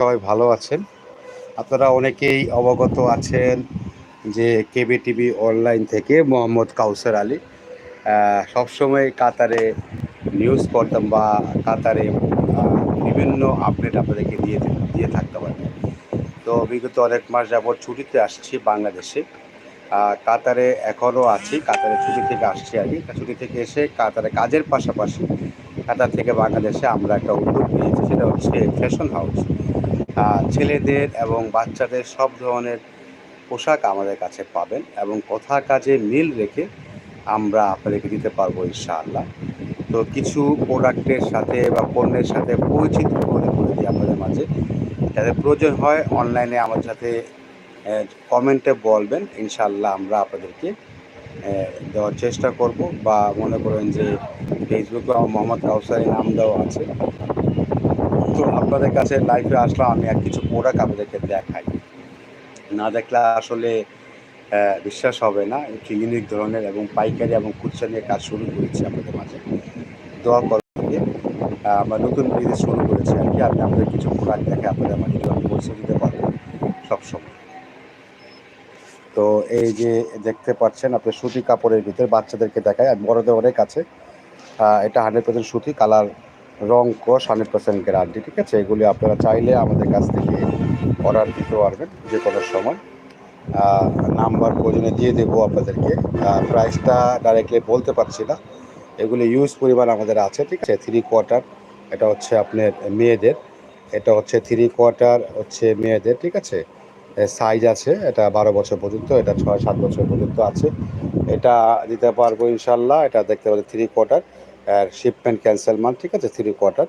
সবাই ভালো আছেন। আপনারা অনেকেই অবগত আছেন যে কেবি টিভি অনলাইন থেকে মোহাম্মদ কাউসার আলী সবসময় কাতারে নিউজ করতাম বা কাতারে বিভিন্ন আপডেট আপনাদেরকে দিয়ে দিয়ে থাকতে পারি। তো বিগত অনেক মাস যাবৎ ছুটিতে আসছি বাংলাদেশে। কাতারে এখনও আছি, কাতারে ছুটি থেকে আসছি আর কি ছুটি থেকে এসে কাতারে কাজের পাশাপাশি কাতার থেকে বাংলাদেশে আমরা একটা উদ্যোগ নিয়েছি, সেটা হচ্ছে ফ্যাশন হাউস ছেলেদের এবং বাচ্চাদের সব ধরনের পোশাক আমাদের কাছে পাবেন এবং কথা কাজে মিল রেখে আমরা আপনাদেরকে দিতে পারব ইনশাআল্লাহ। তো কিছু প্রোডাক্টের সাথে বা পণ্যের সাথে পরিচিত করে করে দিই আপনাদের মাঝে। যাতে প্রয়োজন হয় অনলাইনে আমার সাথে কমেন্টে বলবেন, ইনশাআল্লাহ আমরা আপনাদেরকে দেওয়ার চেষ্টা করব। বা মনে করেন যে ফেসবুকে মোহাম্মদ কাউসারের নাম দেওয়া আছে। তো আপনাদের কাছে লাইফে আসলাম, আমি আর কিছু প্রোডাক্ট আপনাদেরকে দেখাই। না দেখলে আসলে বিশ্বাস হবে না ইউনিক ধরনের এবং পাইকারি এবং খুচরা নিয়ে কাজ শুরু করেছি আপনাদের মাঝে। দোয়া করবে আমরা নতুন বিজনেস শুরু করেছি আর কি, আমি আপনাদের কিছু প্রোডাক্ট দেখে আপনাদের মাঝে আমি পরিচয় দিতে পারব সবসময়। তো এই যে দেখতে পাচ্ছেন আপনি সুতি কাপড়ের ভিতরে বাচ্চাদেরকে দেখায় আর বড়দের অনেক আছে। এটা হান্ড্রেড পার্সেন্ট সুতি কালার রং কোষ, হান্ড্রেড পার্সেন্ট গ্যারান্টি, ঠিক আছে? এগুলি আপনারা চাইলে আমাদের কাছ থেকে অর্ডার দিতে পারবেন যে কোনো সময়। নাম্বার প্রয়োজনে দিয়ে দেবো আপনাদেরকে। প্রাইসটা ডাইরেক্টলি বলতে পারছি না। এগুলি ইউজ পরিমাণ আমাদের আছে, ঠিক আছে? থ্রি কোয়ার্টার এটা হচ্ছে আপনার মেয়েদের। এটা হচ্ছে থ্রি কোয়ার্টার হচ্ছে মেয়েদের, ঠিক আছে? সাইজ আছে, এটা বারো বছর পর্যন্ত, এটা ছয় সাত বছর পর্যন্ত আছে। এটা দিতে পারব ইনশাল্লাহ, এটা দেখতে পাচ্ছেন থ্রি কোয়ার্টার আর শিপমেন্ট ক্যান্সেল মাল ঠিক আছে? থ্রি কোয়ার্টার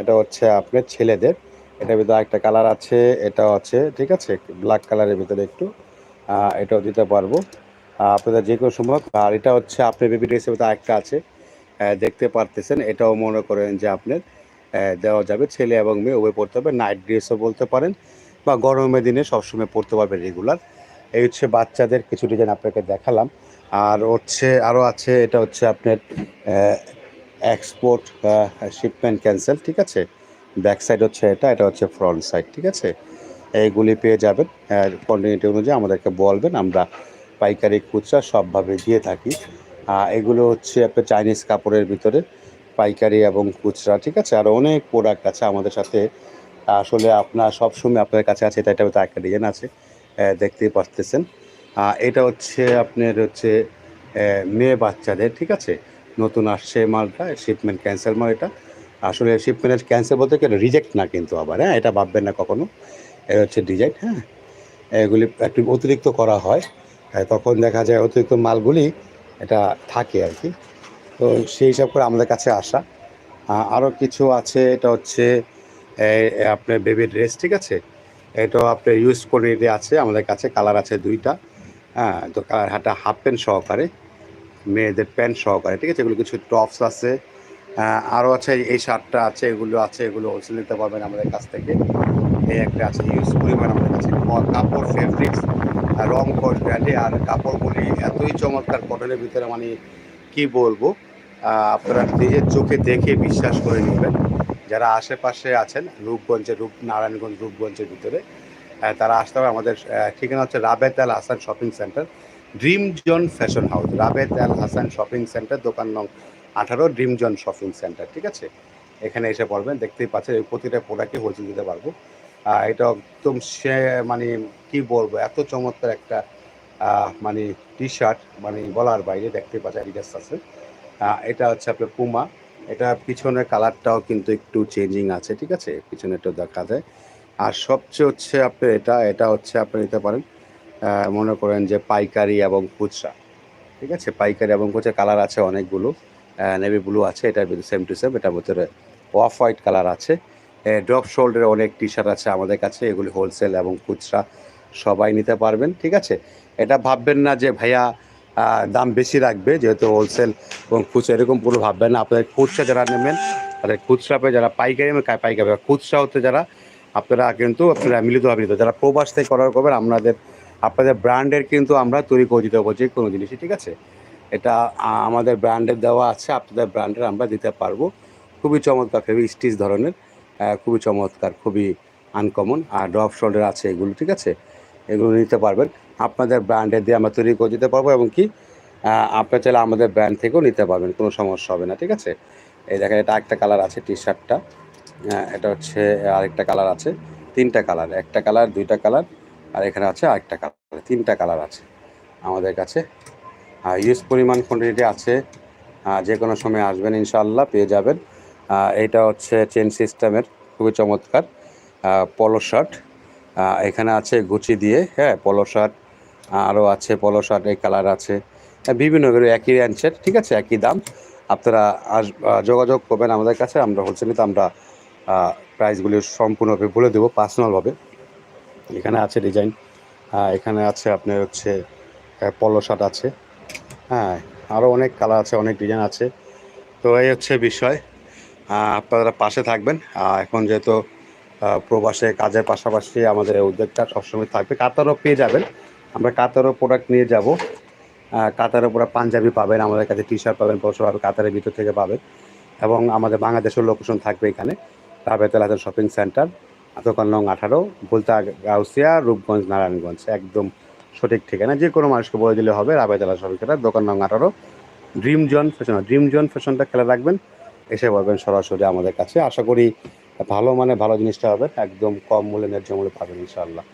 এটা হচ্ছে আপনার ছেলেদের। এটার ভিতরে একটা কালার আছে এটা আছে, ঠিক আছে? ব্ল্যাক কালারের ভিতরে একটু এটাও দিতে পারব। আপনাদের যে কোনো সময়, আর এটা হচ্ছে আপনার বেবি ড্রেসের ভিতরে একটা আছে। দেখতে পারতেছেন, এটাও মনে করেন যে আপনার দেওয়া যাবে। ছেলে এবং মেয়ে, উভয় পড়তে হবে। নাইট ড্রেসও বলতে পারেন বা গরমের দিনে সবসময় পড়তে পারবে রেগুলার এই হচ্ছে বাচ্চাদের কিছু ডিজাইন আপনাকে দেখালাম। আর হচ্ছে আরও আছে, এটা হচ্ছে আপনার এক্সপোর্ট শিপমেন্ট ক্যান্সেল ঠিক আছে? ব্যাক সাইড হচ্ছে এটা এটা হচ্ছে ফ্রন্ট সাইড ঠিক আছে? এইগুলি পেয়ে যাবেন কোয়ান্টিটি অনুযায়ী আমাদেরকে বলবেন, আমরা পাইকারি খুচরা সবভাবে দিয়ে থাকি। এগুলো হচ্ছে আপনার চাইনিজ কাপড়ের ভিতরে, পাইকারি এবং খুচরা, ঠিক আছে? আর অনেক প্রোডাক্ট আছে আমাদের সাথে। আসলে আপনার সবসময় আপনার কাছে আছে, এটা এটা একটা ডিজাইন আছে দেখতেই পারতেছেন। এটা হচ্ছে আপনার হচ্ছে মেয়ে বাচ্চাদের, ঠিক আছে? নতুন আসছে মালটা শিপমেন্ট ক্যান্সেল মাল এটা। আসলে শিপমেন্টের ক্যান্সেল বলতে কি রিজেক্ট না কিন্তু আবার হ্যাঁ? এটা ভাববেন না কখনো। এটা হচ্ছে ডিজাইন হ্যাঁ? এগুলি একটু অতিরিক্ত করা হয়। তখন দেখা যায় অতিরিক্ত মালগুলি এটা থাকে আর কি। তো সেই হিসাব করে আমাদের কাছে আসা। আরও কিছু আছে, এটা হচ্ছে আপনার বেবি ড্রেস ঠিক আছে? এটাও আপনার ইউজ করে আছে, আমাদের কাছে। কালার আছে দুইটা হ্যাঁ? তো কালার হাটা হাফ প্যান্ট সহকারে। মেয়েদের প্যান্ট সহকারে, ঠিক আছে? এগুলো কিছু টপস আছে আরও আছে, এই শার্টটা আছে, এগুলো আছে, এগুলো হোলসেল নিতে পারবেন আমাদের কাছ থেকে। এই একটা আছে, ইউজ পরিমাণ আমাদের কাছে কাপড় ফেব্রিক্স রং কোষ ব্র্যান্ডে আর কাপড়গুলি এতই চমৎকার কটনের ভিতরে মানে কি বলব? আপনারা নিজের চোখে দেখে বিশ্বাস করে নেবেন। যারা আশেপাশে আছেন, রূপগঞ্জের রূপ, নারায়ণগঞ্জ রূপগঞ্জের ভিতরে তারা আসতে হবে আমাদের ঠিকানা হচ্ছে Rabet Asan shopping center Dream Zone Fashion House Rabet Al Hasan shopping center, দোকান নং আঠারো ড্রিম জোন শপিং সেন্টার, ঠিক আছে? এখানে এসে পড়বেন দেখতেই পাচ্ছেন এই প্রতিটা প্রোডাক্টই হোলসেল দিতে পারব। এটা একদম সে মানে কি বলব, এত চমৎকার একটা মানে টি শার্ট মানে বলার বাইরে দেখতে পাচ্ছেন অ্যাডিডাস আছে। এটা হচ্ছে আপনার পুমা এটা পিছনের কালারটাও কিন্তু একটু চেঞ্জিং আছে, ঠিক আছে? পিছনেরটাও দেখা যায়। আর সবচেয়ে হচ্ছে আপনার এটা এটা হচ্ছে আপনি নিতে পারেন মনে করেন যে পাইকারি এবং খুচরা। ঠিক আছে? পাইকারি এবং খুচরা কালার আছে অনেকগুলো। নেভি ব্লু আছে এটার ভিতরে সেম টু সেম এটার ভিতরে অফ হোয়াইট কালার আছে। ড্রপ শোল্ডারের অনেক টি শার্ট আছে আমাদের কাছে, এগুলি হোলসেল এবং খুচরা সবাই নিতে পারবেন, ঠিক আছে? এটা ভাববেন না যে ভাইয়া দাম বেশি রাখবে, যেহেতু হোলসেল এবং খুচরা এরকম পুরো ভাববেন না। আপনাদের খুচরা যারা নেবেন, তাদের খুচরা পেয়ে যারা পাইকারি পাইকারি। খুচরা হতে যারা, আপনারা কিন্তু আপনারা মিলিতভাবে মিলিত যারা প্রবাস থেকে অর্ডার করবেন, আপনাদের আপনাদের ব্র্যান্ডের কিন্তু আমরা তৈরি করে দিতে পারব যে কোনো জিনিসই, ঠিক আছে? এটা আমাদের ব্র্যান্ডের দেওয়া আছে, আপনাদের ব্র্যান্ডের আমরা দিতে পারব। খুবই চমৎকার ফেবি স্টিচ ধরনের খুবই চমৎকার, খুবই আনকমন আর ড্রপ শোল্ডার আছে এগুলো, ঠিক আছে? এগুলো নিতে পারবেন। আপনাদের ব্র্যান্ডের দিয়ে আমরা তৈরি করে দিতে পারব এবং কি আপনার চাইলে আমাদের ব্র্যান্ড থেকেও নিতে পারবেন, কোনো সমস্যা হবে না, ঠিক আছে? এই দেখেন, এটা একটা কালার আছে টি। শার্টটা এটা হচ্ছে আরেকটা কালার আছে, তিনটা কালার, একটা কালার, দুইটা কালার আর এখানে আছে আরেকটা কালার তিনটা কালার আছে আমাদের কাছে। ইউজ পরিমাণ কোয়ান্টিটি আছে যে কোনো সময় আসবেন ইনশাআল্লাহ, পেয়ে যাবেন। এটা হচ্ছে চেন সিস্টেমের খুবই চমৎকার পলো শার্ট এখানে আছে গুচি দিয়ে হ্যাঁ পলো শার্ট আরও আছে পলো শার্ট এই কালার আছে। বিভিন্ন একই রেঞ্জের ঠিক আছে, একই দাম। আপনারা আস যোগাযোগ করবেন আমাদের কাছে, আমরা হোলসেলিতে আমরা প্রাইসগুলি সম্পূর্ণভাবে বলে দেবো পার্সোনালভাবে এখানে আছে ডিজাইন। এখানে আছে আপনার হচ্ছে পলো শার্ট আছে। হ্যাঁ আরও অনেক কালার আছে, অনেক ডিজাইন আছে। তো এই হচ্ছে বিষয়। আপনারা পাশে থাকবেন। এখন যেহেতু প্রবাসে, কাজের পাশাপাশি আমাদের উদ্যোগটা সবসময় থাকবে। কাতারও পেয়ে যাবেন। আমরা কাতারও প্রোডাক্ট নিয়ে যাব। কাতারের উপরে পাঞ্জাবি পাবেন, আমাদের কাছে টি শার্ট পাবেন পরশু পাবেন কাতারের ভিতর থেকে পাবেন। এবং আমাদের বাংলাদেশের লোকেশন থাকবে এখানে। রাবেতাল হাজার শপিং সেন্টার দোকান নং আঠারো ভুলতা গাউসিয়া রূপগঞ্জ নারায়ণগঞ্জ। একদম সঠিক ঠিকানা। যে কোনো মানুষকে বলে দিলে হবে রাবেতালা সেন্টার দোকান নং আঠারো Dream Zone Fashion Dream Zone ফ্যাশনটা খেলে রাখবেন। এসে বলবেন সরাসরি আমাদের কাছে। আশা করি ভালো মানে ভালো জিনিসটা হবে। একদম কম মূল্যে ন্যায্য মূল্যে পাবেন ইনশাআল্লাহ।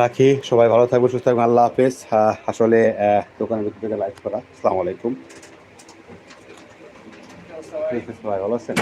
রাখি। সবাই ভালো থাকবে সুস্থ থাকবেন। আল্লাহ হাফেজ। আসলে দোকানের ভিতর থেকে লাইভ করা। আসসালামু আলাইকুম। সবাই ভালো আছেন?